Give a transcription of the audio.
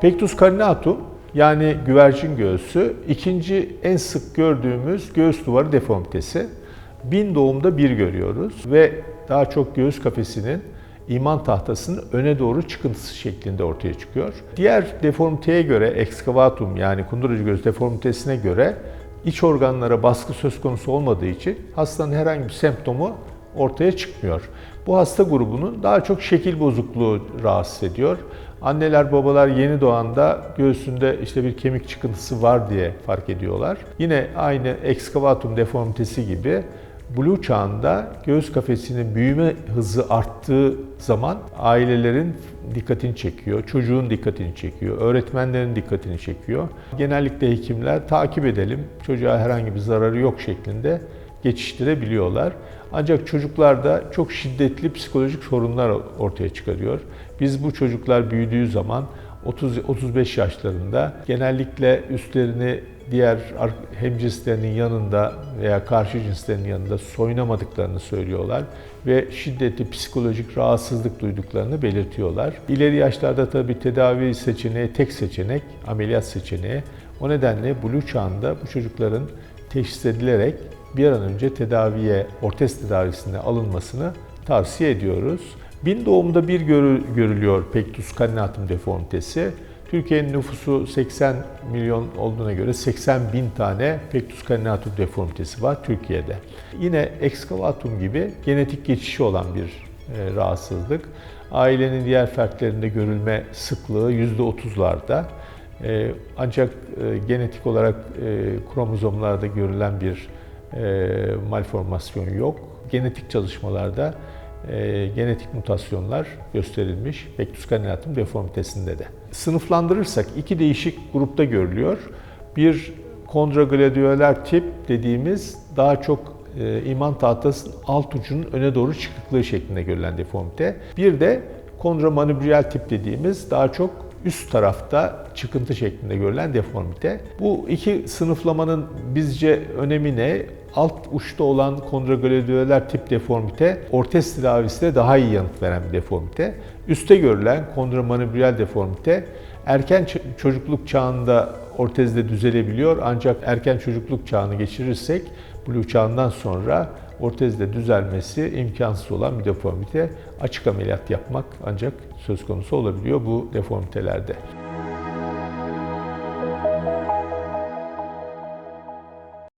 Pectus carinatum yani güvercin göğsü ikinci en sık gördüğümüz göğüs duvarı deformitesi. Bin doğumda bir görüyoruz ve daha çok göğüs kafesinin iman tahtasının öne doğru çıkıntısı şeklinde ortaya çıkıyor. Diğer deformiteye göre ekskavatum yani kunduracı göğüs deformitesine göre iç organlara baskı söz konusu olmadığı için hastanın herhangi bir semptomu ortaya çıkmıyor. Bu hasta grubunun daha çok şekil bozukluğu rahatsız ediyor. Anneler babalar yeni doğanda göğsünde işte bir kemik çıkıntısı var diye fark ediyorlar. Yine aynı ekskavatum deformitesi gibi Blue çağında göğüs kafesinin büyüme hızı arttığı zaman ailelerin dikkatini çekiyor, çocuğun dikkatini çekiyor, öğretmenlerin dikkatini çekiyor. Genellikle hekimler takip edelim, çocuğa herhangi bir zararı yok şeklinde geçiştirebiliyorlar. Ancak çocuklarda çok şiddetli psikolojik sorunlar ortaya çıkarıyor. Biz bu çocuklar büyüdüğü zaman 30-35 yaşlarında genellikle üstlerini diğer hemcinslerinin yanında veya karşı cinslerin yanında soyunamadıklarını söylüyorlar ve şiddetli psikolojik rahatsızlık duyduklarını belirtiyorlar. İleri yaşlarda tabii tedavi seçeneği tek seçenek, ameliyat seçeneği. O nedenle Blue çağında bu çocukların teşhis edilerek bir an önce tedaviye, ortez tedavisine alınmasını tavsiye ediyoruz. Bin doğumda bir görülüyor pectus carinatum deformitesi. Türkiye'nin nüfusu 80 milyon olduğuna göre 80 bin tane pectus carinatum deformitesi var Türkiye'de. Yine ekskavatum gibi genetik geçişi olan bir e, rahatsızlık. Ailenin diğer fertlerinde görülme sıklığı %30'larda. E, ancak e, genetik olarak kromozomlarda görülen bir malformasyon yok. Genetik çalışmalarda e, genetik mutasyonlar gösterilmiş pectus carinatum deformitesinde de. Sınıflandırırsak iki değişik grupta görülüyor. Bir kondragladiolar tip dediğimiz daha çok e, iman tahtasının alt ucunun öne doğru çıkıklığı şeklinde görülen deformite. Bir de kondramanübriyal tip dediğimiz daha çok üst tarafta çıkıntı şeklinde görülen deformite. Bu iki sınıflamanın bizce önemi ne? Alt uçta olan kondragladiolar tip deformite ortez tedavisinde daha iyi yanıt veren bir deformite. Üste görülen kondramanübriyal deformite erken çocukluk çağında ortezde düzelebiliyor ancak erken çocukluk çağını geçirirsek blue çağından sonra ortezde düzelmesi imkansız olan bir deformite. Açık ameliyat yapmak ancak söz konusu olabiliyor bu deformitelerde.